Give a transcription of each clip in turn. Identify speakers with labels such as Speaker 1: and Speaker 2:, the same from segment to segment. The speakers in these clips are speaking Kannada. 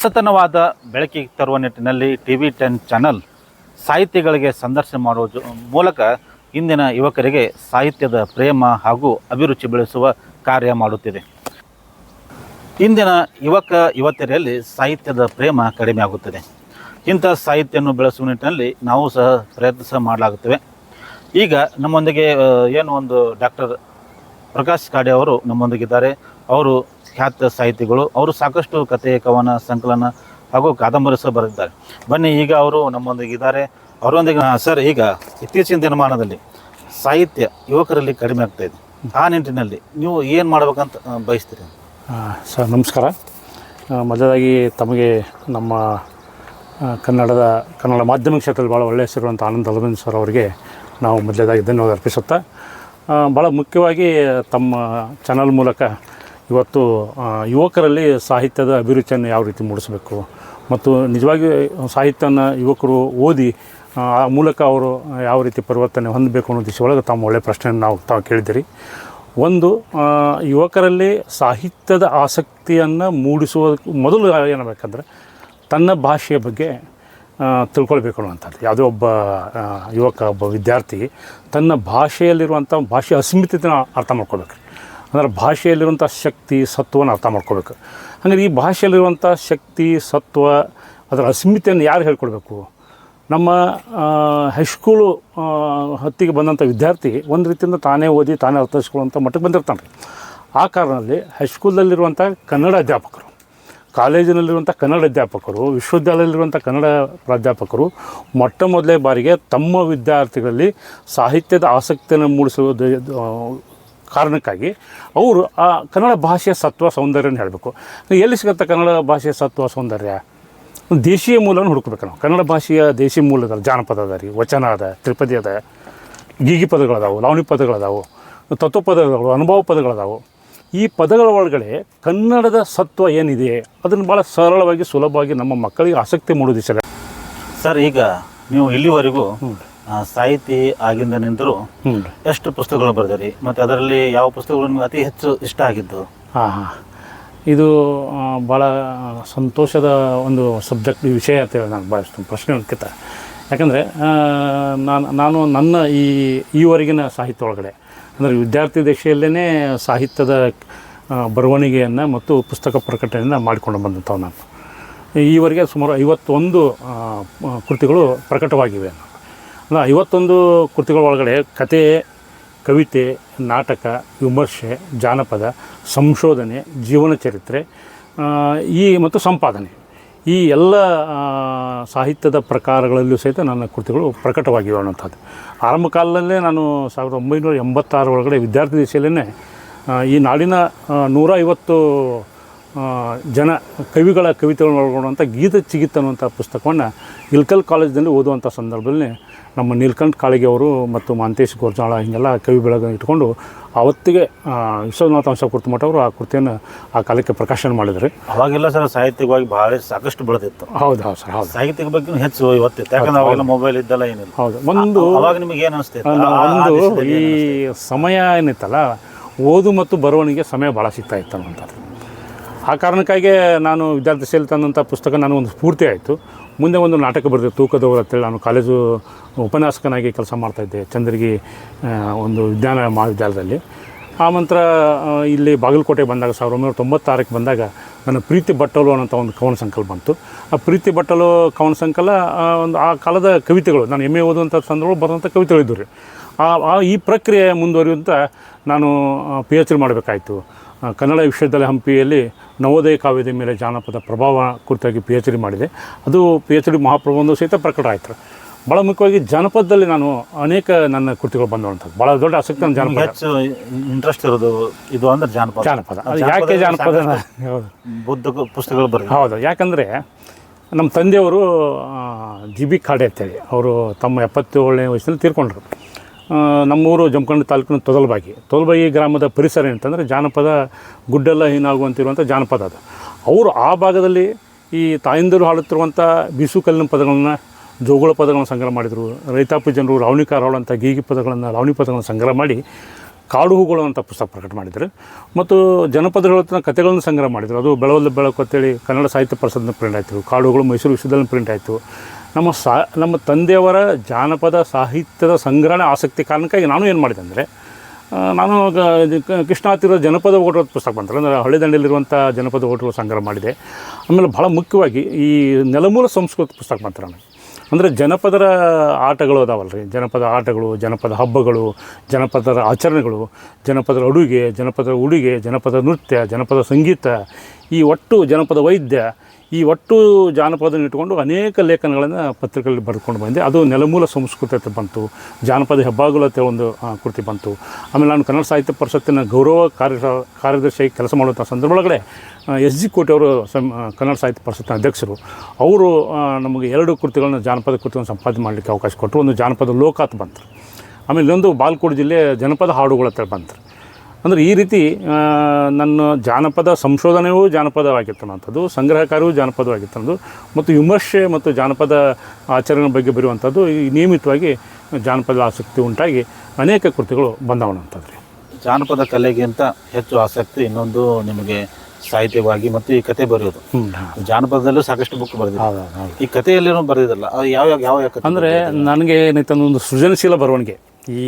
Speaker 1: ಹೊಸತನವಾದ ಬೆಳಕಿಗೆ ತರುವ ನಿಟ್ಟಿನಲ್ಲಿ ಟಿ ವಿ ಟೆನ್ ಚಾನಲ್ ಸಾಹಿತಿಗಳಿಗೆ ಸಂದರ್ಶನ ಮಾಡುವ ಮೂಲಕ ಇಂದಿನ ಯುವಕರಿಗೆ ಸಾಹಿತ್ಯದ ಪ್ರೇಮ ಹಾಗೂ ಅಭಿರುಚಿ ಬೆಳೆಸುವ ಕಾರ್ಯ ಮಾಡುತ್ತಿದೆ. ಇಂದಿನ ಯುವಕ ಯುವತಿಯರಲ್ಲಿ ಸಾಹಿತ್ಯದ ಪ್ರೇಮ ಕಡಿಮೆ ಆಗುತ್ತದೆ. ಇಂಥ ಸಾಹಿತ್ಯವನ್ನು ಬೆಳೆಸುವ ನಿಟ್ಟಿನಲ್ಲಿ ನಾವು ಸಹ ಪ್ರಯತ್ನ ಮಾಡಲಾಗುತ್ತೇವೆ. ಈಗ ನಮ್ಮೊಂದಿಗೆ ಏನು ಒಂದು ಡಾಕ್ಟರ್ ಪ್ರಕಾಶ್ ಕಾಡೆ ಅವರು ನಮ್ಮೊಂದಿಗಿದ್ದಾರೆ. ಅವರು ಖ್ಯಾತ ಸಾಹಿತಿಗಳು, ಅವರು ಸಾಕಷ್ಟು ಕಥೆ, ಕವನ, ಸಂಕಲನ ಹಾಗೂ ಕಾದಂಬರಿ ಸಹ ಬರೆದಿದ್ದಾರೆ. ಬನ್ನಿ, ಈಗ ಅವರು ನಮ್ಮೊಂದಿಗೆ ಇದ್ದಾರೆ. ಅವರೊಂದಿಗೆ ಸರ್, ಈಗ ಇತ್ತೀಚಿನ ದಿನಮಾನದಲ್ಲಿ ಸಾಹಿತ್ಯ ಯುವಕರಲ್ಲಿ ಕಡಿಮೆ ಆಗ್ತಾ ಇದೆ. ಆ ನಿಟ್ಟಿನಲ್ಲಿ ನೀವು ಏನು ಮಾಡ್ಬೇಕಂತ ಬಯಸ್ತೀರಿ?
Speaker 2: ಸರ್, ನಮಸ್ಕಾರ. ಮೊದಲಾಗಿ ತಮಗೆ ನಮ್ಮ ಕನ್ನಡದ, ಕನ್ನಡ ಮಾಧ್ಯಮ ಕ್ಷೇತ್ರದಲ್ಲಿ ಭಾಳ ಒಳ್ಳೆಯ ಹೆಸರುವಂಥ ಆನಂದ್ ಅಲವಿಂದ್ ಸರ್ ಅವರಿಗೆ ನಾವು ಮೊದಲೇದಾಗಿ ಧನ್ಯವಾದ ಅರ್ಪಿಸುತ್ತಾ ಭಾಳ ಮುಖ್ಯವಾಗಿ ತಮ್ಮ ಚಾನಲ್ ಮೂಲಕ ಇವತ್ತು ಯುವಕರಲ್ಲಿ ಸಾಹಿತ್ಯದ ಅಭಿರುಚಿಯನ್ನು ಯಾವ ರೀತಿ ಮೂಡಿಸಬೇಕು? ಮತ್ತು ನಿಜವಾಗಿ ಸಾಹಿತ್ಯನ ಯುವಕರು ಓದಿ, ಆ ಮೂಲಕ ಅವರು ಯಾವ ರೀತಿ ಪರಿವರ್ತನೆ ಹೊಂದಬೇಕು ಅನ್ನೋ ದಿಶೆ ಒಳಗೆ ತಮ್ಮ ಒಳ್ಳೆಯ ಪ್ರಶ್ನೆಯನ್ನು ನಾವು ತಾವು ಕೇಳಿದ್ದೀರಿ. ಒಂದು ಯುವಕರಲ್ಲಿ ಸಾಹಿತ್ಯದ ಆಸಕ್ತಿಯನ್ನು ಮೂಡಿಸುವ, ಮೊದಲು ಏನಬೇಕಂದ್ರೆ, ತನ್ನ ಭಾಷೆಯ ಬಗ್ಗೆ ತಿಳ್ಕೊಳ್ಬೇಕು ಅನ್ನುವಂಥದ್ದು. ಯಾವುದೇ ಒಬ್ಬ ಯುವಕ, ಒಬ್ಬ ವಿದ್ಯಾರ್ಥಿ ತನ್ನ ಭಾಷೆಯಲ್ಲಿರುವಂಥ, ಭಾಷೆ ಅಸ್ಮಿತೆನ ಅರ್ಥ ಮಾಡ್ಕೋಬೇಕು ಅಂದರೆ ಭಾಷೆಯಲ್ಲಿರುವಂಥ ಶಕ್ತಿ ಸತ್ವವನ್ನು ಅರ್ಥ ಮಾಡ್ಕೋಬೇಕು. ಹಂಗಾರೆ ಈ ಭಾಷೆಯಲ್ಲಿರುವಂಥ ಶಕ್ತಿ ಸತ್ವ ಅದರ ಅಸ್ಮಿತೆಯನ್ನು ಯಾರು ಹೇಳ್ಕೊಡ್ಬೇಕು? ನಮ್ಮ ಹೈಸ್ಕೂಲು ಹತ್ತಿಗೆ ಬಂದಂಥ ವಿದ್ಯಾರ್ಥಿ ಒಂದು ರೀತಿಯಿಂದ ತಾನೇ ಓದಿ ತಾನೇ ಅರ್ಥೈಸ್ಕೊಳ್ಳುವಂಥ ಮಟ್ಟಕ್ಕೆ ಬಂದಿರ್ತಾನೆ. ರೀ ಆ ಕಾರಣದಲ್ಲಿ ಹೈಸ್ಕೂಲಲ್ಲಿರುವಂಥ ಕನ್ನಡ ಅಧ್ಯಾಪಕರು ಕಾಲೇಜಿನಲ್ಲಿರುವಂಥ ಕನ್ನಡ ಅಧ್ಯಾಪಕರು ವಿಶ್ವವಿದ್ಯಾಲಯದಲ್ಲಿರುವಂಥ ಕನ್ನಡ ಪ್ರಾಧ್ಯಾಪಕರು ಮೊಟ್ಟ ಮೊದಲೇ ಬಾರಿಗೆ ತಮ್ಮ ವಿದ್ಯಾರ್ಥಿಗಳಲ್ಲಿ ಸಾಹಿತ್ಯದ ಆಸಕ್ತಿಯನ್ನು ಮೂಡಿಸುವುದು ಆ, ಕಾರಣಕ್ಕಾಗಿ ಅವರು ಆ ಕನ್ನಡ ಭಾಷೆಯ ಸತ್ವ ಸೌಂದರ್ಯನ ಹೇಳಬೇಕು. ಎಲ್ಲಿ ಸಿಗುತ್ತೆ ಕನ್ನಡ ಭಾಷೆಯ ಸತ್ವ ಸೌಂದರ್ಯ? ಒಂದು ದೇಶೀಯ ಮೂಲವನ್ನು ಹುಡುಕ್ಬೇಕು ನಾವು. ಕನ್ನಡ ಭಾಷೆಯ ದೇಶೀಯ ಮೂಲದ ಜಾನಪದ ಅದ ರೀ ವಚನ ಅದ ತ್ರಿಪದಿ ಅದ ಗೀಗಿ ಪದಗಳದಾವು ಲಾವಣಿ ಪದಗಳದಾವು ತತ್ವ ಪದಗಳು ಅನುಭವ ಪದಗಳದಾವು ಈ ಪದಗಳ ಒಳಗಡೆ ಕನ್ನಡದ ಸತ್ವ ಏನಿದೆ ಅದನ್ನು ಭಾಳ ಸರಳವಾಗಿ ಸುಲಭವಾಗಿ ನಮ್ಮ ಮಕ್ಕಳಿಗೆ ಆಸಕ್ತಿ ಮೂಡೋ ದಿಶೆ
Speaker 1: ಸರ್ ಈಗ ನೀವು ಇಲ್ಲಿವರೆಗೂ ಸಾಹಿತಿ ಆಗಿಂದ ನಿಂತರೂ ಎಷ್ಟು ಪುಸ್ತಕಗಳು ಬರೆದಿರಿ? ಮತ್ತು ಅದರಲ್ಲಿ ಯಾವ ಪುಸ್ತಕಗಳು ನಿಮ್ಗೆ ಅತಿ ಹೆಚ್ಚು ಇಷ್ಟ ಆಗಿದ್ದು?
Speaker 2: ಹಾಂ ಹಾಂ. ಇದು ಭಾಳ ಸಂತೋಷದ ಒಂದು ಸಬ್ಜೆಕ್ಟ್ ವಿಷಯ ಅಂತ ಹೇಳಿ ನಾನು ಇಷ್ಟ ಪ್ರಶ್ನೆ ಅಂಕಿತ ಯಾಕಂದರೆ ನಾನು ನಾನು ನನ್ನ ಈ ಈವರೆಗಿನ ಸಾಹಿತ್ಯ ಒಳಗಡೆ ಅಂದರೆ ವಿದ್ಯಾರ್ಥಿ ದಶೆಯಲ್ಲೇ ಸಾಹಿತ್ಯದ ಬರವಣಿಗೆಯನ್ನು ಮತ್ತು ಪುಸ್ತಕ ಪ್ರಕಟಣೆಯನ್ನು ಮಾಡಿಕೊಂಡು ಬಂದಂಥವು ನಾನು. ಈವರೆಗೆ ಸುಮಾರು ಐವತ್ತೊಂದು ಕೃತಿಗಳು ಪ್ರಕಟವಾಗಿವೆ. ಅಂದರೆ ಐವತ್ತೊಂದು ಕೃತಿಗಳ ಒಳಗಡೆ ಕತೆ, ಕವಿತೆ, ನಾಟಕ, ವಿಮರ್ಶೆ, ಜಾನಪದ, ಸಂಶೋಧನೆ, ಜೀವನ ಚರಿತ್ರೆ ಈ ಮತ್ತು ಸಂಪಾದನೆ. ಈ ಎಲ್ಲ ಸಾಹಿತ್ಯದ ಪ್ರಕಾರಗಳಲ್ಲೂ ಸಹಿತ ನನ್ನ ಕೃತಿಗಳು ಪ್ರಕಟವಾಗಿವೆ ಅನ್ನೋಂಥದ್ದು ಆರಂಭ ಕಾಲದಲ್ಲೇ ನಾನು ಸಾವಿರದ ಒಂಬೈನೂರ ಎಂಬತ್ತಾರು ಒಳಗಡೆ ವಿದ್ಯಾರ್ಥಿ ದಿಸೆಯಲ್ಲೇ ಈ ನಾಡಿನ ನೂರ ಜನ ಕವಿಗಳ ಕವಿತೆಗಳನ್ನು ಒಳಗೊಂಡಂಥ ಗೀತ ಚಿಗಿತ್ ಅನ್ನುವಂಥ ಪುಸ್ತಕವನ್ನು ಇಲ್ಕಲ್ ಕಾಲೇಜಿನಲ್ಲಿ ಓದುವಂಥ ಸಂದರ್ಭದಲ್ಲಿ ನಮ್ಮ ನೀಲ್ಕಂಠ ಕಾಳಿಗೆ ಅವರು ಮತ್ತು ಮಾಂತೇಶ್ ಗೋರ್ಜಾಳ ಹಿಂಗೆಲ್ಲ ಕವಿ ಬೆಳಗ ಇಟ್ಕೊಂಡು ಅವತ್ತಿಗೆ ವಿಶ್ವನಾಥ ಅಂಶ ಮಠ ಅವರು ಆ ಕೃತಿಯನ್ನು ಆ ಕಾಲಕ್ಕೆ ಪ್ರಕಾಶನ ಮಾಡಿದ್ರು
Speaker 1: ಅವಾಗೆಲ್ಲ ಸರ್ ಸಾಹಿತ್ಯವಾಗಿ ಬಹಳ ಸಾಕಷ್ಟು ಬೆಳೆದಿತ್ತು.
Speaker 2: ಹೌದು ಹೌದು ಸರ್ ಹೌದು.
Speaker 1: ಸಾಹಿತ್ಯದ ಬಗ್ಗೆ ಹೆಚ್ಚು ಇವತ್ತಿತ್ತು. ಯಾಕಂದ್ರೆ ಅವಾಗೆಲ್ಲ ಮೊಬೈಲ್ ಇದ್ದಲ್ಲ ಏನಿಲ್ಲ.
Speaker 2: ಹೌದು ಒಂದು
Speaker 1: ಅವಾಗ ನಿಮಗೆ ಏನು ಅನಿಸ್ತಿತ್ತು?
Speaker 2: ಒಂದು ಈ ಸಮಯ ಏನಿತ್ತಲ್ಲ ಓದು ಮತ್ತು ಬರವಣಿಗೆ ಸಮಯ ಭಾಳ ಸಿಗ್ತಾ ಇತ್ತು ಅನ್ನುವಂಥದ್ದು. ಆ ಕಾರಣಕ್ಕಾಗಿ ನಾನು ವಿದ್ಯಾರ್ಥಿ ಸೇಲ್ ತಂದಂಥ ಪುಸ್ತಕ ನನಗೊಂದು ಸ್ಫೂರ್ತಿ ಆಯಿತು. ಮುಂದೆ ಒಂದು ನಾಟಕ ಬರ್ತಿತ್ತು ತೂಕದವರು ಅಂತೇಳಿ ನಾನು ಕಾಲೇಜು ಉಪನ್ಯಾಸಕನಾಗಿ ಕೆಲಸ ಮಾಡ್ತಾಯಿದ್ದೆ ಚಂದ್ರಗಿ ಒಂದು ವಿಜ್ಞಾನ ಮಹಾವಿದ್ಯಾಲಯದಲ್ಲಿ. ಆ ನಂತರ ಇಲ್ಲಿ ಬಾಗಲಕೋಟೆ ಬಂದಾಗ ಸಾವಿರದ ಒಂಬೈನೂರ ತೊಂಬತ್ತಾರಕ್ಕೆ ಬಂದಾಗ ನನ್ನ ಪ್ರೀತಿ ಬಟ್ಟಲು ಅನ್ನೋಂಥ ಒಂದು ಕವನ ಸಂಕಲ್ಪ ಬಂತು. ಆ ಪ್ರೀತಿ ಬಟ್ಟಲು, ಕವನ ಸಂಕಲ ಒಂದು, ಆ ಕಾಲದ ಕವಿತೆಗಳು, ನಾನು ಎಂ ಎ ಓದುವಂಥ ಸಂದರ್ಭ ಬರೋಂಥ ಕವಿತೆಗಳಿದ್ದವು ರೀ. ಆ ಆ, ಈ ಪ್ರಕ್ರಿಯೆ ಮುಂದುವರಿಯುವಂಥ ನಾನು ಪಿ ಎಚ್ ಡಿ ಮಾಡಬೇಕಾಯಿತು. ಕನ್ನಡ ವಿಶ್ವವಿದ್ಯಾಲಯ ಹಂಪಿಯಲ್ಲಿ ನವೋದಯ ಕಾವ್ಯದ ಮೇಲೆ ಜಾನಪದ ಪ್ರಭಾವ ಕುರಿತಾಗಿ ಪಿ ಎಚ್ ಡಿ ಮಾಡಿದೆ. ಅದು ಪಿ ಎಚ್ ಡಿ ಮಹಾಪ್ರಬಂಧ ಸಹಿತ ಪ್ರಕಟ ಆಯಿತು. ಭಾಳ ಮುಖ್ಯವಾಗಿ ಜಾನಪದದಲ್ಲಿ ನಾನು ಅನೇಕ ನನ್ನ ಕೃತಿಗಳು ಬಂದಂಥದ್ದು ಭಾಳ ದೊಡ್ಡ ಆಸಕ್ತಿ ನನ್ನ ಜಾನಪದ.
Speaker 1: ಹೆಚ್ಚು ಇಂಟ್ರೆಸ್ಟ್ ಇರೋದು ಇದು ಅಂದ್ರೆ ಜಾನಪದ.
Speaker 2: ಜಾನಪದ. ಅದು ಯಾಕೆ ಜಾನಪದ
Speaker 1: ಬುದ್ಧ ಪುಸ್ತಕಗಳು ಬರೆದ
Speaker 2: ಹೌದು. ಯಾಕಂದರೆ ನಮ್ಮ ತಂದೆಯವರು ಜಿ ಬಿ ಖಾಡೆ ಅಂತೇಳಿ. ಅವರು ತಮ್ಮ ಎಪ್ಪತ್ತೇಳನೇ ವಯಸ್ಸಿನಲ್ಲಿ ತೀರ್ಕೊಂಡ್ರು. ನಮ್ಮೂರು ಜಮಖಂಡಿ ತಾಲೂಕಿನ ತೊದಲ್ಬಾಗಿ. ತೊದಲ್ಬಾಗಿ ಗ್ರಾಮದ ಪರಿಸರ ಏನಂತಂದರೆ ಜಾನಪದ ಗುಡ್ಡೆಲ್ಲ ಹೀನಾಗುವಂತಿರುವಂಥ ಜಾನಪದ ಅದು. ಅವರು ಆ ಭಾಗದಲ್ಲಿ ಈ ತಾಯಿಂದರು ಹಾಡುತ್ತಿರುವಂಥ ಬೀಸು ಕಲ್ಲಿನ ಪದಗಳನ್ನು, ಜೋಗುಳ ಪದಗಳನ್ನು ಸಂಗ್ರಹ ಮಾಡಿದರು. ರೈತಾಪಿ ಜನರು ಲಾವಣಿಕಾರ ಅಂತ ಗೀಗಿ ಪದಗಳನ್ನು, ರಾವಣಿ ಪದಗಳನ್ನು ಸಂಗ್ರಹ ಮಾಡಿ ಕಾಡು ಹೂಗಳು ಅಂತ ಪುಸ್ತಕ ಪ್ರಕಟ ಮಾಡಿದರು. ಮತ್ತು ಜನಪದಗಳ ಕಥೆಗಳನ್ನು ಸಂಗ್ರಹ ಮಾಡಿದರು. ಅದು ಬೆಳವಲ್ಲ ಬೆಳಕು ಅಂತೇಳಿ ಕನ್ನಡ ಸಾಹಿತ್ಯ ಪರಿಷತ್ನ ಪ್ರಿಂಟ್ ಆಯಿತು. ಕಾಡುಗಳು ಮೈಸೂರು ವಿಶ್ವದಲ್ಲಿ ಪ್ರಿಂಟ್ ಆಯಿತು. ನಮ್ಮ ಸಾ, ನಮ್ಮ ತಂದೆಯವರ ಜಾನಪದ ಸಾಹಿತ್ಯದ ಸಂಗ್ರಹಣೆ ಆಸಕ್ತಿ ಕಾರಣಕ್ಕಾಗಿ ನಾನು ಏನು ಮಾಡಿದೆ ಅಂದರೆ ನಾನು ಕೃಷ್ಣ ಜನಪದ ಓಟರ ಪುಸ್ತಕ ಬಂತಾರೆ ಅಂದರೆ ದಂಡೆಯಲ್ಲಿರುವಂಥ ಜನಪದ ಓಟಗಳು ಸಂಗ್ರಹ ಮಾಡಿದೆ. ಆಮೇಲೆ ಭಾಳ ಮುಖ್ಯವಾಗಿ ಈ ನೆಲಮೂಲ ಸಂಸ್ಕೃತ ಪುಸ್ತಕ ಬಂತಾರೆ ನನಗೆ. ಅಂದರೆ ಜನಪದರ ಆಟಗಳು ಅದಾವಲ್ಲ ರೀ ಜನಪದ ಆಟಗಳು, ಜನಪದ ಹಬ್ಬಗಳು ಜನಪದರ ಆಚರಣೆಗಳು ಜನಪದರ ಅಡುಗೆ ಜನಪದ ಉಡುಗೆ, ಜನಪದ ನೃತ್ಯ, ಜನಪದ ಸಂಗೀತ, ಈ ಒಟ್ಟು ಜನಪದ ವೈದ್ಯ ಈ ಒಟ್ಟು ಜಾನಪದನ ಇಟ್ಕೊಂಡು ಅನೇಕ ಲೇಖನಗಳನ್ನು ಪತ್ರಿಕೆಗಳಲ್ಲಿ ಬರೆದುಕೊಂಡು ಬಂದೆ. ಅದು ನೆಲಮೂಲ ಸಂಸ್ಕೃತಿ ಬಂತು, ಜಾನಪದ ಹೆಬ್ಬಾಗುಲ ಅಂತ ಒಂದು ಕೃತಿ ಬಂತು. ಆಮೇಲೆ ನಾನು ಕನ್ನಡ ಸಾಹಿತ್ಯ ಪರಿಷತ್ತಿನ ಗೌರವ ಕಾರ್ಯ ಕಾರ್ಯದರ್ಶಿಯಾಗಿ ಕೆಲಸ ಮಾಡುವಂಥ ಸಂದರ್ಭ ಒಳಗಡೆ ಎಸ್. ಜಿ. ಕೋಟೆ ಅವರು ಸಂ ಕನ್ನಡ ಸಾಹಿತ್ಯ ಪರಿಷತ್ತಿನ ಅಧ್ಯಕ್ಷರು. ಅವರು ನಮಗೆ ಎರಡು ಕೃತಿಗಳನ್ನು, ಜಾನಪದ ಕೃತಿಗಳನ್ನು ಸಂಪಾದನೆ ಮಾಡಲಿಕ್ಕೆ ಅವಕಾಶ ಕೊಟ್ಟರು. ಒಂದು ಜಾನಪದ ಲೋಕಾತ್ ಬಂತು. ಆಮೇಲೆ ಇನ್ನೊಂದು ಬಾಲ್ಕೋಡ್ ಜಿಲ್ಲೆ ಜನಪದ ಹಾಡುಗಳ ಹತ್ರ ಬಂತು. ಅಂದರೆ ಈ ರೀತಿ ನನ್ನ ಜಾನಪದ ಸಂಶೋಧನೆಯೂ ಜಾನಪದವಾಗಿರ್ತಕ್ಕಂಥದ್ದು ಸಂಗ್ರಹಕಾರವೂ ಅನ್ನೋದು ಮತ್ತು ವಿಮರ್ಶೆ ಮತ್ತು ಜಾನಪದ ಆಚರಣೆ ಬಗ್ಗೆ ಬರುವಂಥದ್ದು ಈ ನಿಯಮಿತವಾಗಿ ಜಾನಪದ ಆಸಕ್ತಿ ಉಂಟಾಗಿ ಅನೇಕ ಕೃತಿಗಳು ಬಂದವನಂಥದ್ದು ರೀ
Speaker 1: ಜಾನಪದ ಕಲೆಗಿಂತ ಹೆಚ್ಚು ಆಸಕ್ತಿ ಇನ್ನೊಂದು ನಿಮಗೆ ಸಾಹಿತ್ಯವಾಗಿ ಮತ್ತು ಈ ಕತೆ ಬರೆಯೋದು.
Speaker 2: ಹ್ಞೂ
Speaker 1: ಜಾನಪದದಲ್ಲೂ ಸಾಕಷ್ಟು ಬುಕ್ ಬರೆದಿದೆ. ಈ ಕಥೆಯಲ್ಲೇನೋ ಬರೆದಿಲ್ಲ ಯಾವ ಯಾವ ಯಾವ
Speaker 2: ಅಂದರೆ ನನಗೆ ಏನೈತೆ ಒಂದು ಸೃಜನಶೀಲ ಬರವಣಿಗೆ. ಈ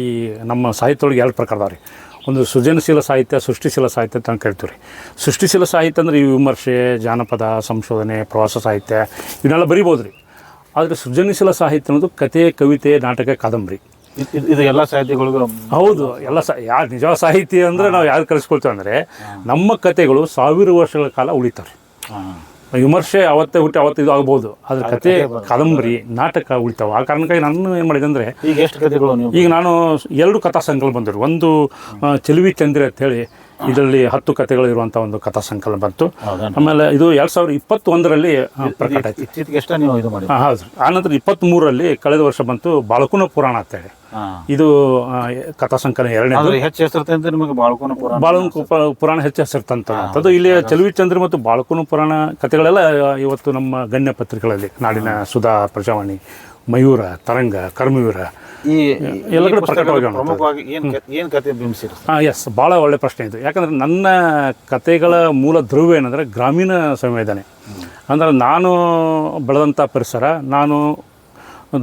Speaker 2: ನಮ್ಮ ಸಾಹಿತ್ಯದೊಳಗೆ ಎರಡು ಪ್ರಕಾರದವ್ರಿ ಒಂದು ಸೃಜನಶೀಲ ಸಾಹಿತ್ಯ ಸೃಷ್ಟಿಶೀಲ ಸಾಹಿತ್ಯ ಅಂತ ಕರಿತೀವಿ ರೀ ಸೃಷ್ಟಿಶೀಲ ಸಾಹಿತ್ಯ ಅಂದರೆ ಈ ವಿಮರ್ಶೆ ಜಾನಪದ ಸಂಶೋಧನೆ ಪ್ರವಾಸ ಸಾಹಿತ್ಯ ಇವನ್ನೆಲ್ಲ ಬರಿಬೋದು ರೀ ಆದರೆ ಸೃಜನಶೀಲ ಸಾಹಿತ್ಯ ಅನ್ನೋದು ಕತೆ ಕವಿತೆ ನಾಟಕ ಕಾದಂಬರಿ.
Speaker 1: ಇದ್- ಎಲ್ಲ ಸಾಹಿತ್ಯಗಳಿಗೂ
Speaker 2: ಹೌದು ಎಲ್ಲ ಸಾ ಯಾರು ನಿಜ ಸಾಹಿತ್ಯ ಅಂದರೆ ನಾವು ಯಾರು ಕಲಿಸ್ಕೊಳ್ತೇವೆ ಅಂದರೆ ನಮ್ಮ ಕತೆಗಳು ಸಾವಿರ ವರ್ಷಗಳ ಕಾಲ ಉಳಿತಾರೆ ವಿಮರ್ಶೆ ಅವತ್ತೇ ಹುಟ್ಟಿ ಅವತ್ತು ಇದು ಆಗ್ಬೋದು. ಆದರೆ ಕತೆ ಕಾದಂಬರಿ ನಾಟಕ ಉಳಿತಾವ. ಆ ಕಾರಣಕ್ಕಾಗಿ ನಾನು ಏನು ಮಾಡಿದೆ ಅಂದರೆ
Speaker 1: ಈಗ ಎಷ್ಟು ಕಥೆಗಳು
Speaker 2: ಈಗ ನಾನು ಎರಡು ಕಥಾ ಸಂಕಲ್ಪ ಬಂದರು ಒಂದು ಚೆಲುವಿ ಚಂದ್ರ ಅಂತ ಹೇಳಿ ಇದರಲ್ಲಿ ಹತ್ತು ಕಥೆಗಳು ಇರುವಂಥ ಒಂದು ಕಥಾ ಸಂಕಲನ ಬಂತು ಆಮೇಲೆ ಇದು ಎರಡು ಸಾವಿರದ ಇಪ್ಪತ್ತೊಂದರಲ್ಲಿ ಪ್ರಕಟ ಆಯ್ತು.
Speaker 1: ಇತ್ತೀಚೆಗೆ ನೀವು ಇದು ಮಾಡಿ
Speaker 2: ಹೌದು. ಆನಂತರ ಇಪ್ಪತ್ತ್ಮೂರರಲ್ಲಿ ಕಳೆದ ವರ್ಷ ಬಂತು ಬಾಳಕುನ ಪುರಾಣ ಅಂತ
Speaker 1: ಹೇಳಿ.
Speaker 2: ಇದು ಕಥಾ ಸಂಕಲನ
Speaker 1: ಎರಡನೇ ಹೆಚ್ಚು ಹೆಸರು ನಿಮಗೆ ಬಾಳ್ಕೊನ ಪುರಾಣ
Speaker 2: ಪುರಾಣ ಹೆಚ್ಚು ಹೆಸರ್ತಂಥದ್ದು ಇಲ್ಲಿ ಚಲುವಿ ಚಂದ್ರ ಮತ್ತು ಬಾಳಕುನ ಪುರಾಣ ಕಥೆಗಳೆಲ್ಲ ಇವತ್ತು ನಮ್ಮ ಗಣ್ಯ ಪತ್ರಿಕೆಗಳಲ್ಲಿ ನಾಡಿನ ಸುಧಾ ಪ್ರಜಾವಾಣಿ ಮಯೂರ ತರಂಗ ಕರ್ಮವೀರ.
Speaker 1: ಈ
Speaker 2: ಎಲ್ಲ ಕಡೆ ಪ್ರಕಟವಾಗಿ
Speaker 1: ಏನ್ ಕತೆ ಬಿಂಬಿಸಿರಿ
Speaker 2: ಹಾಂ ಎಸ್ ಭಾಳ ಒಳ್ಳೆ ಪ್ರಶ್ನೆ ಇದು. ಯಾಕಂದರೆ ನನ್ನ ಕತೆಗಳ ಮೂಲ ಧ್ರುವ ಏನಂದರೆ ಗ್ರಾಮೀಣ ಸಂವೇದನೆ. ಅಂದರೆ ನಾನು ಬೆಳೆದಂಥ ಪರಿಸರ ನಾನು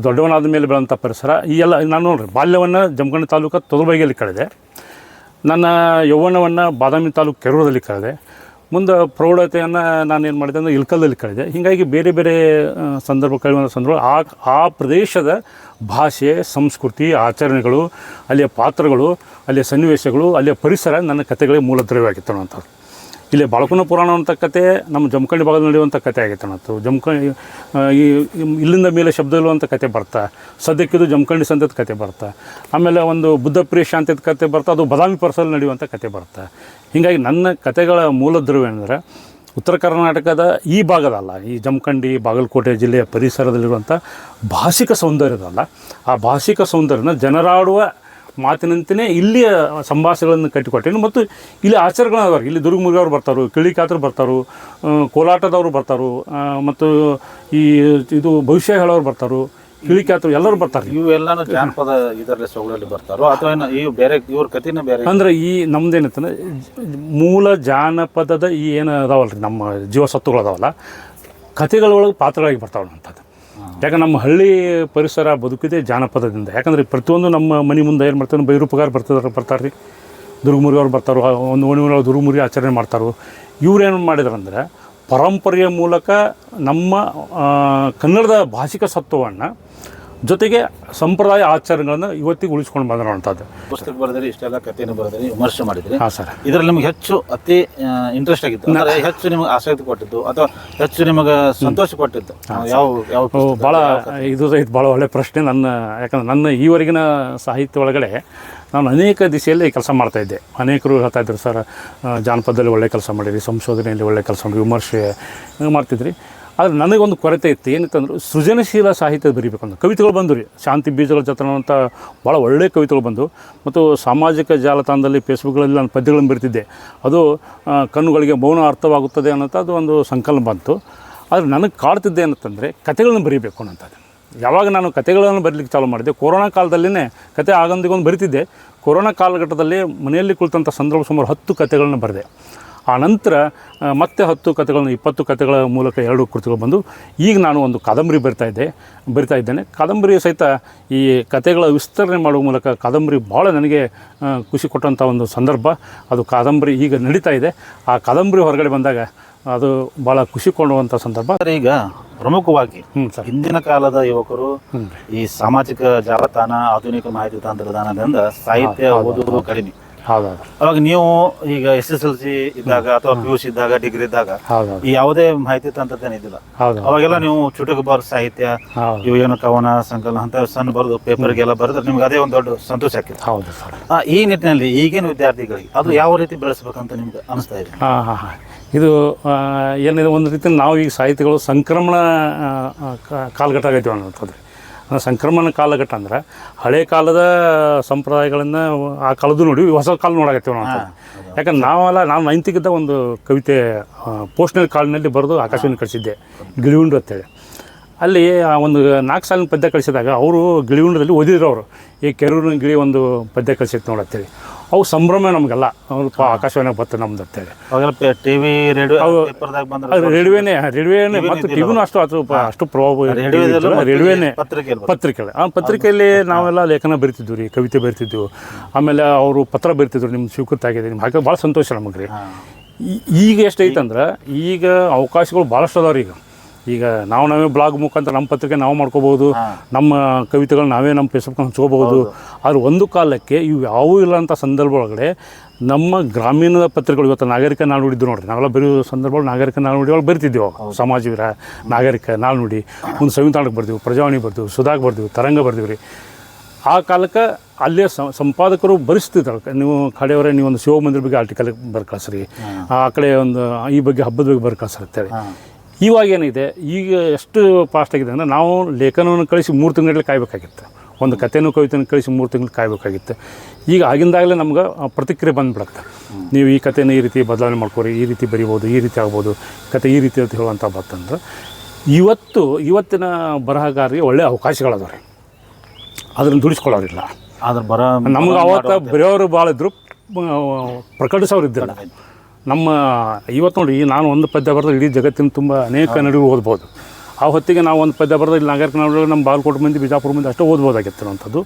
Speaker 2: ದೊಡ್ಡವನಾದ ಮೇಲೆ ಬೆಳೆದಂಥ ಪರಿಸರ ಈ ಎಲ್ಲ ನಾನು ನೋಡ್ರಿ ಬಾಲ್ಯವನ್ನು ಜಮಖಂಡಿ ತಾಲೂಕು ತೊಗಲ್ಬೈಗಿಯಲ್ಲಿ ಕಳೆದೆ. ನನ್ನ ಯೌವನವನ್ನು ಬಾದಾಮಿ ತಾಲೂಕು ಕೆರೂರದಲ್ಲಿ ಕಳೆದೆ. ಮುಂದೆ ಪ್ರೌಢತೆಯನ್ನು ನಾನು ಏನು ಮಾಡಿದೆ ಅಂದರೆ ಇಲ್ಕಲ್ದಲ್ಲಿ ಕಳೆದೆ. ಹೀಗಾಗಿ ಬೇರೆ ಬೇರೆ ಸಂದರ್ಭ ಕಳೆದ ಸಂದರ್ಭ, ಆ ಆ ಪ್ರದೇಶದ ಭಾಷೆ, ಸಂಸ್ಕೃತಿ, ಆಚರಣೆಗಳು, ಅಲ್ಲಿಯ ಪಾತ್ರಗಳು, ಅಲ್ಲಿಯ ಸನ್ನಿವೇಶಗಳು, ಅಲ್ಲಿಯ ಪರಿಸರ ನನ್ನ ಕಥೆಗಳಿಗೆ ಮೂಲ ಅನ್ನೋಂಥದ್ದು ಇಲ್ಲಿ ಬಾಳಕುನ ಪುರಾಣ ಅಂತ ಕತೆ ನಮ್ಮ ಜಮಖಂಡಿ ಭಾಗದಲ್ಲಿ ನಡೆಯುವಂಥ ಕತೆ ಆಗೈತೆ ಅನ್ನೋದು ಜಮಖಂಡಿ ಈ ಇಲ್ಲಿಂದ ಮೇಲೆ ಶಬ್ದ ಇಲ್ಲುವಂಥ ಕತೆ ಬರ್ತಾ ಸದ್ಯಕ್ಕಿದು ಜಮಖಂಡಿ ಸಂತದ ಕತೆ ಬರ್ತಾ, ಆಮೇಲೆ ಒಂದು ಬುದ್ಧ ಪ್ರಿಯ ಶಾಂತಿದ ಕತೆ ಬರ್ತಾ, ಅದು ಬದಾಮಿ ಪರ್ಸಲ್ಲಿ ನಡೆಯುವಂಥ ಕತೆ ಬರ್ತಾ. ಹೀಗಾಗಿ ನನ್ನ ಕತೆಗಳ ಮೂಲ ಏನಂದರೆ, ಉತ್ತರ ಕರ್ನಾಟಕದ ಈ ಭಾಗದಲ್ಲ, ಈ ಜಮಖಂಡಿ, ಬಾಗಲಕೋಟೆ ಜಿಲ್ಲೆಯ ಪರಿಸರದಲ್ಲಿರುವಂಥ ಭಾಷಿಕ ಸೌಂದರ್ಯದಲ್ಲ, ಆ ಭಾಷಿಕ ಸೌಂದರ್ಯನ ಜನರಾಡುವ ಮಾತಿನಂತೆಯೇ ಇಲ್ಲಿಯ ಸಂಭಾಷಣೆಗಳನ್ನು ಕಟ್ಟಿಕೊಟ್ಟೇನು ಮತ್ತು ಇಲ್ಲಿ ಆಚಾರಗಳು ಅದಾವ ಇಲ್ಲಿ ದುರ್ಗಮುರ್ಗವ್ರು ಬರ್ತಾರು ಕಿಳಿಕಾತರು ಬರ್ತಾರು ಕೋಲಾಟದವರು ಬರ್ತಾರು ಮತ್ತು ಈ ಇದು ಭವಿಷ್ಯ ಹೇಳೋರು ಬರ್ತಾರು ಕಿಳಿಕಾತರು ಎಲ್ಲರೂ ಬರ್ತಾರೆ.
Speaker 1: ಇವೆಲ್ಲಾನು ಜಾನಪದ ಇದರಲ್ಲಿ ಸೊಗಡಲ್ಲಿ ಬರ್ತಾರೋ? ಅಥವಾ ಏನು ಇವು ಬೇರೆ ಇವ್ರ ಕಥೆನೇ ಬೇರೆ?
Speaker 2: ಅಂದ್ರೆ ಈ ನಮ್ದೇನಂತಂದ್ರೆ ಮೂಲ ಜಾನಪದದ ಈ ಏನು ಅದಾವಲ್ಲ ರೀ ನಮ್ಮ ಜೀವಸತ್ವಗಳು ಅದಾವಲ್ಲ ಕಥೆಗಳೊಳಗೆ ಪಾತ್ರಗಳಾಗಿ ಬರ್ತಾವೆ ಅಂಥದ್ದು ಯಾಕಂದ್ರೆ ನಮ್ಮ ಹಳ್ಳಿ ಪರಿಸರ ಬದುಕಿದೆ ಜಾನಪದದಿಂದ. ಯಾಕಂದ್ರೆ ಪ್ರತಿಯೊಂದು ನಮ್ಮ ಮನೆ ಮುಂದೆ ಏನು ಮಾಡ್ತಾರೆ ಬೈರೂಪಗಾರ ಬರ್ತದ ಬರ್ತಾರೆ. ರೀ ದುರ್ಗಮುರಿಯವ್ರು ಬರ್ತಾರೋ, ಒಂದು ಓಣಿಗಳ ದುರ್ಗಮುರಿ ಆಚರಣೆ ಮಾಡ್ತಾರೋ, ಇವ್ರು ಏನು ಮಾಡಿದಾರೆ ಅಂದ್ರೆ ಪರಂಪರೆಯ ಮೂಲಕ ನಮ್ಮ ಕನ್ನಡದ ಭಾಷಿಕ ಸತ್ವವನ್ನು ಜೊತೆಗೆ ಸಂಪ್ರದಾಯ ಆಚರಣೆಗಳನ್ನು ಇವತ್ತಿಗೆ ಉಳಿಸ್ಕೊಂಡು ಬಂದಿರೋವಂಥದ್ದು
Speaker 1: ಪುಸ್ತಕ ಬರೆದ್ರೆ ಇಷ್ಟೆಲ್ಲ ಕಥೆಯನ್ನು ಬರೆದ್ರಿ ವಿಮರ್ಶೆ ಮಾಡಿದ್ರಿ.
Speaker 2: ಹಾಂ ಸರ್.
Speaker 1: ಇದ್ರಲ್ಲಿ ನಿಮ್ಗೆ ಹೆಚ್ಚು ಅತಿ ಇಂಟ್ರೆಸ್ಟ್ ಆಗಿತ್ತು. ಅಂದ್ರೆ ಹೆಚ್ಚು ನಿಮಗೆ ಆಸಕ್ತಿ ಕೊಟ್ಟಿದ್ದು ಅಥವಾ ಹೆಚ್ಚು ನಿಮಗೆ ಸಂತೋಷ ಕೊಟ್ಟಿದ್ದು? ಯಾವ ಯಾವ ಬಹಳ
Speaker 2: ಭಾಳ ಇದು ಇದು ಭಾಳ ಒಳ್ಳೆಯ ಪ್ರಶ್ನೆ. ನನ್ನ ಯಾಕಂದ್ರೆ ನನ್ನ ಈವರೆಗಿನ ಸಾಹಿತ್ಯ ಒಳಗಡೆ ನಾನು ಅನೇಕ ದಿಸೆಯಲ್ಲಿ ಕೆಲಸ ಮಾಡ್ತಾ ಇದ್ದೆ. ಅನೇಕರು ಹೇಳ್ತಾ ಇದ್ರು ಸರ್ ಜಾನಪದದಲ್ಲಿ ಒಳ್ಳೆ ಕೆಲಸ ಮಾಡಿರಿ ಸಂಶೋಧನೆಯಲ್ಲಿ ಒಳ್ಳೆ ಕೆಲಸ ಮಾಡಿ ವಿಮರ್ಶೆ ಮಾಡ್ತಿದ್ರಿ. ಆದರೆ ನನಗೊಂದು ಕೊರತೆ ಇತ್ತು, ಏನಿತ್ತಂದ್ರೆ ಸೃಜನಶೀಲ ಸಾಹಿತ್ಯ ಬರೀಬೇಕಂದ್ರೆ ಕವಿತೆಗಳು ಬಂದು ರೀ. ಶಾಂತಿ ಬೀಜಗಳ ಜತನ ಅಂತ ಭಾಳ ಒಳ್ಳೆಯ ಕವಿತೆಗಳು ಬಂದು ಮತ್ತು ಸಾಮಾಜಿಕ ಜಾಲತಾಣದಲ್ಲಿ ಫೇಸ್ಬುಕ್ಗಳಲ್ಲಿ ನಾನು ಪದ್ಯಗಳನ್ನು ಬರೀತಿದ್ದೆ ಅದು ಕಣ್ಣುಗಳಿಗೆ ಮೌನ ಅರ್ಥವಾಗುತ್ತದೆ ಅನ್ನೋಂಥದ್ದು ಒಂದು ಸಂಕಲ್ಪ ಬಂತು. ಆದರೆ ನನಗೆ ಕಾಡ್ತಿದ್ದೆ ಏನಂತಂದರೆ ಕತೆಗಳನ್ನ ಬರೀಬೇಕು ಅನ್ನೋಂಥದ್ದು. ಯಾವಾಗ ನಾನು ಕತೆಗಳನ್ನು ಬರೀಲಿಕ್ಕೆ ಚಾಲು ಮಾಡಿದೆ, ಕೊರೋನಾ ಕಾಲದಲ್ಲಿನೇ ಕತೆ ಆಗಂದಿಗೊಂದು ಬರಿತಿದ್ದೆ. ಕೊರೋನಾ ಕಾಲಘಟ್ಟದಲ್ಲಿ ಮನೆಯಲ್ಲಿ ಕುಳಿತಂಥ ಸಂದರ್ಭ ಸುಮಾರು ಹತ್ತು ಕತೆಗಳನ್ನು ಬರೆದೆ. ಆ ನಂತರ ಮತ್ತೆ ಹತ್ತು ಕತೆಗಳನ್ನು ಇಪ್ಪತ್ತು ಕತೆಗಳ ಮೂಲಕ ಎರಡು ಕೃತಿಗಳು ಬಂದು ಈಗ ನಾನು ಒಂದು ಕಾದಂಬರಿ ಬರ್ತಾ ಇದ್ದೆ ಬರಿತಾ ಇದ್ದೇನೆ. ಕಾದಂಬರಿ ಸಹಿತ ಈ ಕತೆಗಳ ವಿಸ್ತರಣೆ ಮಾಡುವ ಮೂಲಕ ಕಾದಂಬರಿ ಭಾಳ ನನಗೆ ಖುಷಿ ಕೊಟ್ಟಂಥ ಒಂದು ಸಂದರ್ಭ. ಅದು ಕಾದಂಬರಿ ಈಗ ನಡೀತಾ ಇದೆ. ಆ ಕಾದಂಬರಿ ಹೊರಗಡೆ ಬಂದಾಗ ಅದು ಭಾಳ ಖುಷಿ ಕೊಡುವಂಥ ಸಂದರ್ಭ.
Speaker 1: ಈಗ ಪ್ರಮುಖವಾಗಿ ಹಿಂದಿನ ಕಾಲದ ಯುವಕರು ಈ ಸಾಮಾಜಿಕ ಜಾಲತಾಣ ಆಧುನಿಕ ಮಾಹಿತಿ ತಂತ್ರಜ್ಞಾನದಿಂದ ಸಾಹಿತ್ಯ ಓದುವುದು ಕಡಿಮೆ.
Speaker 2: ಹೌದೌದು.
Speaker 1: ಅವಾಗ ನೀವು ಈಗ ಎಸ್ ಎಸ್ ಎಲ್ ಸಿ ಇದ್ದಾಗ ಅಥವಾ ಪಿ ಯು ಸಿ ಇದ್ದಾಗ ಡಿಗ್ರಿ ಇದ್ದಾಗ
Speaker 2: ಹೌದೌದು.
Speaker 1: ಈ ಯಾವುದೇ ಮಾಹಿತಿ ತಂತ್ರಜ್ಞಾನ ಇದ್ದಿಲ್ಲ.
Speaker 2: ಹೌದು
Speaker 1: ಅವಾಗೆಲ್ಲ ನೀವು ಚುಟುಕು ಬರ್ ಸಾಹಿತ್ಯ
Speaker 2: ಹೌದು.
Speaker 1: ಇವು ಏನು ಕವನ ಸಂಕಲನ ಅಂತ ಸಣ್ಣ ಬರೆದು ಪೇಪರ್ಗೆಲ್ಲ ಬರೆದ್ರೆ ನಿಮ್ಗೆ ಅದೇ ಒಂದು ದೊಡ್ಡ ಸಂತೋಷ ಆಗ್ತದೆ.
Speaker 2: ಹೌದು ಸರ್.
Speaker 1: ಈ ನಿಟ್ಟಿನಲ್ಲಿ ಈಗಿನ ವಿದ್ಯಾರ್ಥಿಗಳಿಗೆ ಅದು ಯಾವ ರೀತಿ ಬೆಳೆಸ್ಬೇಕಂತ ನಿಮ್ಗೆ ಅನಿಸ್ತಾ ಇದೆ?
Speaker 2: ಹಾಂ ಹಾಂ ಹಾಂ. ಇದು ಆ, ಏನಿದೆ ಒಂದು ರೀತಿ ನಾವು ಈಗ ಸಾಹಿತ್ಯಗಳು ಸಂಕ್ರಮಣ ಆ, ಆ, ಕಾಲಘಟ್ಟ ಆಗೈತಿ ಅನ್ನೋಂಥದ್ದು ಸಂಕ್ರಮಣ ಕಾಲಘಟ್ಟ ಅಂದ್ರೆ ಹಳೆ ಕಾಲದ ಸಂಪ್ರದಾಯಗಳನ್ನು ಆ ಕಾಲದ್ದು ನೋಡಿ ಹೊಸ ಕಾಲ ನೋಡಾಕತ್ತೀವಿ ನಾವು ಯಾಕಂದ್ರೆ ನಾವೆಲ್ಲ ನಾನು ನೈನ್ತಿಗಿದ್ದ ಒಂದು ಕವಿತೆ ಪೋಸ್ಟ್ನಲ್ ಕಾಲಿನಲ್ಲಿ ಬರೆದು ಆಕಾಶವನ್ನು ಕಳಿಸಿದ್ದೆ ಗಿಳಿಗುಂಡು ಅಂತೇಳಿ. ಅಲ್ಲಿ ಆ ಒಂದು ನಾಲ್ಕು ಸಾಲಿನ ಪದ್ಯ ಕಳಿಸಿದಾಗ ಅವರು ಗಿಳಿಗುಂಡದಲ್ಲಿ ಓದಿದ್ರು ಅವರು. ಈ ಕೆರೂರಿನ ಗಿಳಿ ಒಂದು ಪದ್ಯ ಕಳಿಸಿತ್ತು ನೋಡತ್ತೇಳಿ ಅವು ಸಂಭ್ರಮ ನಮಗೆಲ್ಲ. ಅವ್ರು ಆಕಾಶವಾಣಿ ಬರ್ತದೆ ನಮ್ದು ಅಂತೇಳಿ
Speaker 1: ಅವಾಗೆಲ್ಲ ಟಿವಿ ರೇಡಿಯೋ ಪೇಪರ್ದಾಗ ಬಂದ್ರೆ
Speaker 2: ಅದು ರೇಡಿಯೋನೇ ರೇಡಿಯೋನೇ ಮತ್ತು ಟಿವಿನೂ ಅಷ್ಟು ಅದು ಅಷ್ಟು ಪ್ರಭಾವ ರೇಡಿಯೋನೇ
Speaker 1: ಪತ್ರಿಕೆಯಲ್ಲಿ
Speaker 2: ಪತ್ರಿಕೆಗಳು ಆ ಪತ್ರಿಕೆಯಲ್ಲಿ ನಾವೆಲ್ಲ ಲೇಖನ ಬರಿತಿದ್ವಿ ರೀ ಕವಿತೆ ಬರಿತಿದ್ವು ಆಮೇಲೆ ಅವರು ಪತ್ರ ಬರಿತಿದ್ರು ನಿಮ್ಮ ಸ್ವೀಕೃತ ಆಗಿದೆ ನಿಮ್ಗೆ ಹಾಕಿದ್ರೆ ಭಾಳ ಸಂತೋಷ ನಮಗೆ ರೀ ಈಗ ಎಷ್ಟೈತಂದ್ರೆ ಈಗ ಅವಕಾಶಗಳು ಭಾಳಷ್ಟು ಅದಾವ್ರಿ ಈಗ. ಈಗ ನಾವು ನಾವೇ ಬ್ಲಾಗ್ ಮುಖಾಂತರ ನಮ್ಮ ಪತ್ರಿಕೆ ನಾವು
Speaker 1: ಮಾಡ್ಕೋಬಹುದು
Speaker 2: ನಮ್ಮ ಕವಿತೆಗಳು ನಾವೇ ನಮ್ಮ ಫೇಸ್ಬುಕ್ ಹಂಚ್ಕೋಬಹುದು. ಆದ್ರೆ ಒಂದು ಕಾಲಕ್ಕೆ ಇವು ಯಾವೂ ಇಲ್ಲ ಅಂತ ಸಂದರ್ಭ ಒಳಗಡೆ ನಮ್ಮ ಗ್ರಾಮೀಣದ ಪತ್ರಿಕೆಗಳು ಇವತ್ತು ನಾಗರಿಕ ನಾನುಡಿದ್ದು ನೋಡ್ರಿ. ನಾವೆಲ್ಲ ಬರೆಯೋ ಸಂದರ್ಭಗಳು ನಾಗರಿಕ ನಾನುಡಿ ಒಳಗೆ ಬರಿತಿದ್ದೆವು ಸಮಾಜವೀರ ನಾಗರಿಕ ನಾನುಡಿ ಒಂದು ಸಂವಿಧಾನಕ್ಕೆ ಬರ್ತೀವಿ ಪ್ರಜಾವಾಣಿ ಬರ್ತೀವಿ ಸುಧಾಕ್ ಬರ್ತೀವಿ ತರಂಗ ಬರ್ತೀವಿ ರೀ. ಆ ಕಾಲಕ್ಕೆ ಅಲ್ಲೇ ಸಂಪಾದಕರು ಭರಿಸ್ತಿದ್ರು ನೀವು ಕಡೆಯವರೇ ನೀವು ಒಂದು ಶಿವಮಂದಿರ ಬಗ್ಗೆ ಆರ್ಟಿಕಲ್ ಬರ್ ಕಳಿಸ್ರಿ ಆ ಕಡೆ ಒಂದು ಈ ಬಗ್ಗೆ ಹಬ್ಬದ ಬಗ್ಗೆ ಬರ್ ಕಳಿಸ್ರಿ ಅಂತೇಳಿ. ಇವಾಗ ಏನಿದೆ ಈಗ ಎಷ್ಟು ಫಾಸ್ಟ್ ಆಗಿದೆ ಅಂದರೆ ನಾವು ಲೇಖನವನ್ನು ಕಳಿಸಿ ಮೂರು ತಿಂಗಳಲ್ಲಿ ಕಾಯಬೇಕಾಗಿತ್ತು. ಒಂದು ಕಥೆನೂ ಕವಿತೆನೂ ಕಳಿಸಿ ಮೂರು ತಿಂಗಳು ಕಾಯಬೇಕಾಗಿತ್ತು. ಈಗ ಆಗಿಂದಾಗಲೇ ನಮ್ಗೆ ಪ್ರತಿಕ್ರಿಯೆ ಬಂದುಬಿಡುತ್ತೆ. ನೀವು ಈ ಕಥೆನ ಈ ರೀತಿ ಬದಲಾವಣೆ ಮಾಡ್ಕೊರಿ ಈ ರೀತಿ ಬರಿಬೋದು ಈ ರೀತಿ ಆಗ್ಬೋದು ಕತೆ ಈ ರೀತಿ ಅಂತ ಹೇಳುವಂಥ ಬಂತಂದ್ರೆ ಇವತ್ತು ಇವತ್ತಿನ ಬರಹಗಾರರಿಗೆ ಒಳ್ಳೆಯ ಅವಕಾಶಗಳದಾವೆ ರೀ ಅದನ್ನು ದುಡಿಸ್ಕೊಳ್ಳೋರಿಲ್ಲ.
Speaker 1: ಆದ್ರೆ ಬರ
Speaker 2: ನಮ್ಗೆ ಅವತ್ತು ಬರೆಯೋರು ಭಾಳ ಇದ್ರು ಪ್ರಕಟಿಸೋರು ಇದ್ದಿಲ್ಲ. ನಮ್ಮ ಇವತ್ತು ನೋಡಿ ನಾನು ಒಂದು ಪದ್ಯ ಬರೆದ್ರೆ ಇಡೀ ಜಗತ್ತಿನ ತುಂಬ ಅನೇಕ ನಡುವೆ ಓದ್ಬೋದು. ಆ ಹೊತ್ತಿಗೆ ನಾವು ಒಂದು ಪದ್ಯ ಬರೆದ್ರೆ ಇಲ್ಲಿ ನಾಗರಿಕ ನಾವು ನಮ್ಮ ಬಾಲ್ಕೋಟೆ ಮಂದಿ ಬಿಜಾಪುರ ಮಂದಿ ಅಷ್ಟೇ ಓದ್ಬೋದಾಗಿತ್ತು ಅಂಥದ್ದು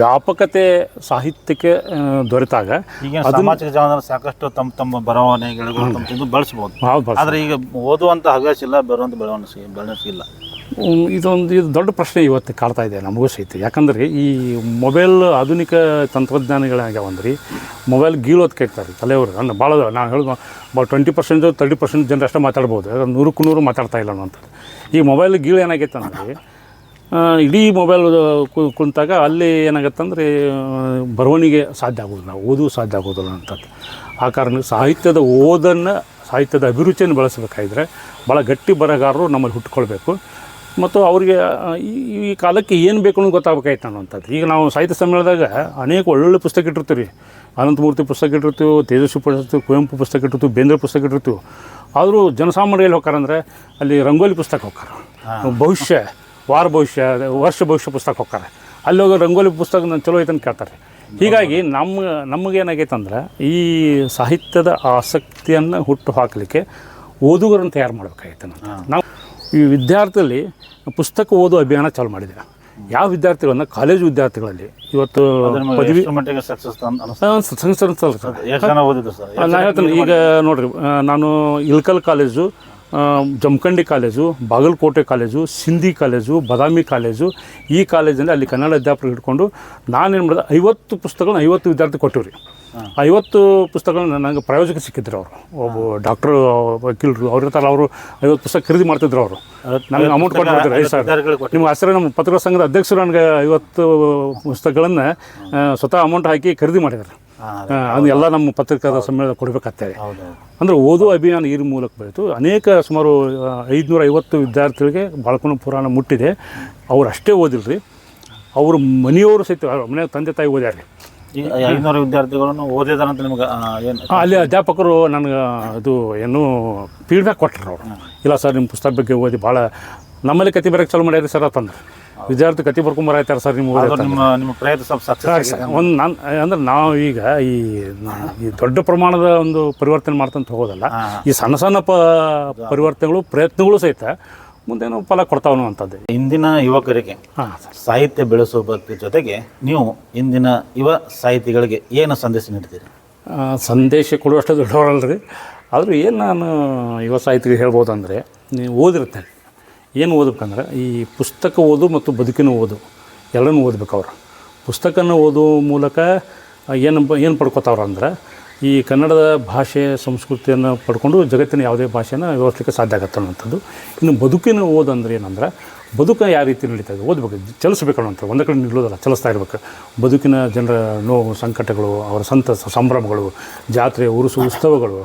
Speaker 2: ವ್ಯಾಪಕತೆ ಸಾಹಿತ್ಯಕ್ಕೆ ದೊರೆತಾಗ
Speaker 1: ಈಗ ಸಾಮಾಜಿಕ ಜಾಲತಾಣ ಸಾಕಷ್ಟು ತಮ್ಮ ತಮ್ಮ ಬರವಣಿಗೆಗಳು ಬಳಸ್ಬೋದು. ಆದರೆ ಈಗ ಓದುವಂತ ಹವ್ಯಾಸ ಇಲ್ಲ ಬರುವಂತ ಬೆಳವಣಿಗೆ ಬೆಳವಣಿಗೆ ಇಲ್ಲ.
Speaker 2: ಇದೊಂದು, ಇದು ದೊಡ್ಡ ಪ್ರಶ್ನೆ ಇವತ್ತು ಕಾಡ್ತಾ ಇದೆ ನಮಗೂ ಸಹಿತ. ಯಾಕಂದ್ರೆ ಈ ಮೊಬೈಲ್ ಆಧುನಿಕ ತಂತ್ರಜ್ಞಾನಗಳಾಗ್ಯಾವಂದ್ರಿ, ಮೊಬೈಲ್ ಗೀಳೋದು ಕೇಳ್ತಾರೆ ತಲೆಯವರು. ಅಂದ್ರೆ ಭಾಳ, ನಾನು ಹೇಳೋದು ಟ್ವೆಂಟಿ ಪರ್ಸೆಂಟ್ ತರ್ಟಿ ಪರ್ಸೆಂಟ್ ಜನರು ಅಷ್ಟೇ ಮಾತಾಡ್ಬೋದು. ಯಾಕಂದ್ರೆ ನೂರಕ್ಕೂ ನೂರು ಮಾತಾಡ್ತಾ ಇಲ್ಲ ಅಂತ ಈ ಮೊಬೈಲ್ ಗೀಳು ಏನಾಗೈತೆ ಅಂದರೆ ಇಡೀ ಮೊಬೈಲ್ ಕುಂತಾಗ ಅಲ್ಲಿ ಏನಾಗತ್ತೆ ಅಂದ್ರೆ ಬರವಣಿಗೆ ಸಾಧ್ಯ ಆಗೋದಿಲ್ಲ ಓದು ಸಾಧ್ಯ ಆಗೋದಿಲ್ಲ ಅಂತದ್ದು ಆ ಕಾರಣ ಸಾಹಿತ್ಯದ ಓದನ್ನು, ಸಾಹಿತ್ಯದ ಅಭಿರುಚಿಯನ್ನು ಬೆಳೆಸಬೇಕಾದ್ರೆ ಭಾಳ ಗಟ್ಟಿ ಬರಹಗಾರರು ನಮ್ಮಲ್ಲಿ ಹುಟ್ಕೊಳ್ಬೇಕು. ಮತ್ತು ಅವರಿಗೆ ಈ ಕಾಲಕ್ಕೆ ಏನು ಬೇಕು ಅನ್ನೋದು ಗೊತ್ತಾಗಬೇಕಾಯ್ತು ಅನ್ನೋಂಥದ್ದು ಈಗ ನಾವು ಸಾಹಿತ್ಯ ಸಮ್ಮೇಳನದಾಗ ಅನೇಕ ಒಳ್ಳೊಳ್ಳೆ ಪುಸ್ತಕ ಇಟ್ಟಿರ್ತೀವಿ ರೀ. ಅನಂತಮೂರ್ತಿ ಪುಸ್ತಕ ಇಟ್ಟಿರ್ತೀವಿ ತೇಜಸ್ವಿ ಪುಸ್ತಕ ಕುವೆಂಪು ಪುಸ್ತಕ ಇಟ್ಟಿರ್ತೀವಿ ಬೇಂದ್ರೆ ಪುಸ್ತಕ ಇಟ್ಟಿರ್ತೀವಿ. ಆದರೂ ಜನಸಾಮಾನ್ಯರು ಎಲ್ಲಿ ಹೋಗ್ತಾರಂದ್ರೆ ಅಲ್ಲಿ ರಂಗೋಲಿ ಪುಸ್ತಕ ಹೋಗ್ತಾರೆ ಭವಿಷ್ಯ ವಾರ ಭವಿಷ್ಯ ವರ್ಷ ಭವಿಷ್ಯ ಪುಸ್ತಕ ಹೋಗ್ತಾರೆ ಅಲ್ಲಿ ಹೋಗಿ ರಂಗೋಲಿ ಪುಸ್ತಕ ನಾನು ಚಲೋ ಐತೆ ಅಂತ ಕೇಳ್ತಾರೆ ಹೀಗಾಗಿ ನಮ್ಮ ನಮಗೇನಾಗೈತೆ ಅಂದ್ರೆ ಈ ಸಾಹಿತ್ಯದ ಆಸಕ್ತಿಯನ್ನು ಹುಟ್ಟು ಹಾಕಲಿಕ್ಕೆ ಓದುಗರನ್ನು ತಯಾರು ಮಾಡಬೇಕಾಗಿತ್ತು ನಾವು ಈ ವಿದ್ಯಾರ್ಥಿಯಲ್ಲಿ ಪುಸ್ತಕ ಓದುವ ಅಭಿಯಾನ ಚಾಲು ಮಾಡಿದೆ. ಯಾವ ವಿದ್ಯಾರ್ಥಿಗಳನ್ನ ಕಾಲೇಜು ವಿದ್ಯಾರ್ಥಿಗಳಲ್ಲಿ ಇವತ್ತು ಪದವಿ
Speaker 1: ಮಟ್ಟಿಗೆ ಸಕ್ಸಸ್
Speaker 2: ಸರ್. ನಾನು ಹೇಳ್ತೇನೆ ಈಗ ನೋಡ್ರಿ ನಾನು Ilkal college Jamkhandi college Bagalkot college Sindhi college Badami college ಈ ಕಾಲೇಜಲ್ಲಿ ಅಲ್ಲಿ ಕನ್ನಡ ಅಧ್ಯಾಪಕರು ಹಿಡ್ಕೊಂಡು ನಾನೇನು ಮಾಡಿದೆ ಐವತ್ತು ಪುಸ್ತಕಗಳನ್ನ ಐವತ್ತು ವಿದ್ಯಾರ್ಥಿ ಕೊಟ್ಟಿವ್ರಿ. ಐವತ್ತು ಪುಸ್ತಕಗಳನ್ನ ನನಗೆ ಪ್ರಾಯೋಜಕ ಸಿಕ್ಕಿದ್ರು ಅವರು. ಒಬ್ಬ ಡಾಕ್ಟ್ರು ವಕೀಲರು ಅವ್ರ ಥರ ಅವರು ಐವತ್ತು ಪುಸ್ತಕ ಖರೀದಿ ಮಾಡ್ತಿದ್ರು ಅವರು. ನನಗೆ ಅಮೌಂಟ್ ಕೊಟ್ಟಿರ್ತಾರೆ ಐದು ಸಾವಿರ.
Speaker 1: ಕೊಟ್ಟು
Speaker 2: ನಿಮ್ಮ ಹೆಸರು ನಮ್ಮ ಪತ್ರಿಕಾ ಸಂಘದ ಅಧ್ಯಕ್ಷರು ನನಗೆ ಐವತ್ತು ಪುಸ್ತಕಗಳನ್ನು ಸ್ವತಃ ಅಮೌಂಟ್ ಹಾಕಿ ಖರೀದಿ ಮಾಡಿದ್ದಾರೆ ಅದು. ಎಲ್ಲ ನಮ್ಮ ಪತ್ರಿಕಾ ಸಮ್ಮೇಳನ ಕೊಡಬೇಕಾಗ್ತದೆ.
Speaker 1: ಹೌದು
Speaker 2: ಅಂದರೆ ಓದುವ ಅಭಿಯಾನ ಈ ಮೂಲಕ ಬೆಳೀತು ಅನೇಕ ಸುಮಾರು ಐದುನೂರ ಐವತ್ತು ವಿದ್ಯಾರ್ಥಿಗಳಿಗೆ ಬಾಳ್ಕೊಂಡು ಪುರಾಣ ಮುಟ್ಟಿದೆ. ಅವ್ರು ಅಷ್ಟೇ ಓದಿಲ್ರಿ. ಅವ್ರ ಮನೆಯವರು ಸಹಿತ ಮನೆ ತಂದೆ ತಾಯಿ ಓದ್ಯಾರ
Speaker 1: ಈಗ ಐನೂರು ವಿದ್ಯಾರ್ಥಿಗಳನ್ನು ಓದಿದಾರಂತ ನಿಮ್ಗೆ ಏನು
Speaker 2: ಅಲ್ಲಿ ಅಧ್ಯಾಪಕರು ನನಗೆ ಅದು ಏನು ಫೀಡ್ಬ್ಯಾಕ್ ಕೊಟ್ಟರು ಅವರು. ಇಲ್ಲ ಸರ್ ನಿಮ್ಮ ಪುಸ್ತಕ ಬಗ್ಗೆ ಓದಿ ಭಾಳ ನಮ್ಮಲ್ಲಿ ಕತೆ ಬರೋಕ್ಕೆ ಚಾಲು ಮಾಡ್ಯಾರಿ ಸರ್ ಅಂತಂದ್ರೆ. ವಿದ್ಯಾರ್ಥಿ ಕತೆ ಬರ್ಕೊಂಬರಾಯ್ತಾರೆ ಸರ್ ನಿಮ್ಮ
Speaker 1: ಅದು ನಿಮ್ಮ ನಿಮ್ಮ ಪ್ರಯತ್ನ ಸ್ವಲ್ಪ ಸಕ್ಸಸ್
Speaker 2: ಒಂದು ನಾನು ಅಂದ್ರೆ ನಾವು ಈಗ ಈ ಈ ದೊಡ್ಡ ಪ್ರಮಾಣದ ಒಂದು ಪರಿವರ್ತನೆ ಮಾಡ್ತಂತ ಹೋಗೋದಲ್ಲ ಈ ಸಣ್ಣ ಸಣ್ಣ ಪ ಪರಿವರ್ತನೆಗಳು ಪ್ರಯತ್ನಗಳು ಸಹಿತ ಮುಂದೇನು ಫಲ ಕೊಡ್ತಾವನು ಅಂಥದ್ದು
Speaker 1: ಇಂದಿನ ಯುವಕರಿಗೆ
Speaker 2: ಹಾಂ
Speaker 1: ಸಾಹಿತ್ಯ ಬೆಳೆಸುವ ಬಗ್ಗೆ ಜೊತೆಗೆ ನೀವು ಇಂದಿನ ಯುವ ಸಾಹಿತಿಗಳಿಗೆ ಏನು ಸಂದೇಶ ನೀಡ್ತೀರಿ?
Speaker 2: ಸಂದೇಶ ಕೊಡುವಷ್ಟು ದೊಡ್ಡವರಲ್ರಿ. ಆದರೂ ಏನು ನಾನು ಯುವ ಸಾಹಿತಿಗೆ ಹೇಳ್ಬೋದು ಅಂದರೆ ನೀವು ಓದಿರ್ತಾರೆ. ಏನು ಓದಬೇಕಂದ್ರೆ ಈ ಪುಸ್ತಕ ಓದು ಮತ್ತು ಬದುಕಿನ ಓದು ಎಲ್ಲನೂ ಓದ್ಬೇಕು ಅವ್ರು. ಪುಸ್ತಕನ ಓದುವ ಮೂಲಕ ಏನು ಏನು ಪಡ್ಕೋತಾವ್ರ ಅಂದ್ರೆ ಈ ಕನ್ನಡದ ಭಾಷೆ, ಸಂಸ್ಕೃತಿಯನ್ನು ಪಡ್ಕೊಂಡು ಜಗತ್ತಿನ ಯಾವುದೇ ಭಾಷೆನ ವ್ಯವಸ್ಥಿಕ ಸಾಧ್ಯ ಆಗತ್ತೆ ಅನ್ನೋಂಥದ್ದು ಇನ್ನು ಬದುಕಿನ ಓದು ಅಂದ್ರೆ ಏನಂದ್ರೆ ಬದುಕು ಯಾವ ರೀತಿ ನಡೀತದೆ ಓದ್ಬೇಕು, ಚಲಿಸ್ಬೇಕು ಅನ್ನೋಂಥ ಒಂದು ಕಡೆ ನಿಲ್ಲೋದಲ್ಲ, ಚಲಿಸ್ತಾ ಇರಬೇಕು. ಬದುಕಿನ ಜನರ ನೋವು, ಸಂಕಟಗಳು, ಅವರ ಸಂತಸ, ಸಂಭ್ರಮಗಳು, ಜಾತ್ರೆ, ಉರುಸು, ಉತ್ಸವಗಳು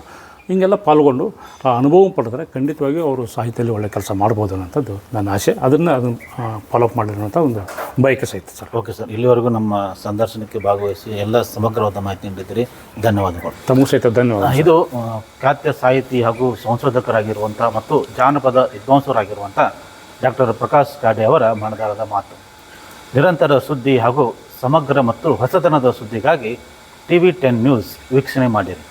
Speaker 2: ಹಿಂಗೆಲ್ಲ ಪಾಲ್ಗೊಂಡು ಆ ಅನುಭವ ಪಡೆದ್ರೆ ಖಂಡಿತವಾಗಿಯೂ ಅವರು ಸಾಹಿತ್ಯದಲ್ಲಿ ಒಳ್ಳೆ ಕೆಲಸ ಮಾಡ್ಬೋದು ಅನ್ನೋಂಥದ್ದು ನನ್ನ ಆಸೆ. ಅದನ್ನು ಅದನ್ನು ಫಾಲೋಅಪ್ ಮಾಡಿರುವಂಥ ಒಂದು ಬಯಕೆ ಸಹಿತ ಸರ್.
Speaker 1: ಓಕೆ ಸರ್ ಇಲ್ಲಿವರೆಗೂ ನಮ್ಮ ಸಂದರ್ಶನಕ್ಕೆ ಭಾಗವಹಿಸಿ ಎಲ್ಲ ಸಮಗ್ರವಾದ ಮಾಹಿತಿ ನೀಡಿದ್ದೀರಿ. ಧನ್ಯವಾದಗಳು.
Speaker 2: ತಮಗೂ ಸಹಿತ ಧನ್ಯವಾದ
Speaker 1: ಇದು ಖಾತ್ಯ ಖ್ಯಾತ ಸಾಹಿತಿ ಹಾಗೂ ಸಂಶೋಧಕರಾಗಿರುವಂಥ ಮತ್ತು ಜಾನಪದ ವಿದ್ವಾಂಸರಾಗಿರುವಂಥ ಡಾಕ್ಟರ್ ಪ್ರಕಾಶ್ ಕಾಡೆ ಅವರ ಮನದಾಳದ ಮಾತು. ನಿರಂತರ ಸುದ್ದಿ ಹಾಗೂ ಸಮಗ್ರ ಮತ್ತು ಹೊಸತನದ ಸುದ್ದಿಗಾಗಿ ಟಿ ವಿ ಟೆನ್ ನ್ಯೂಸ್ ವೀಕ್ಷಣೆ ಮಾಡಿರಿ.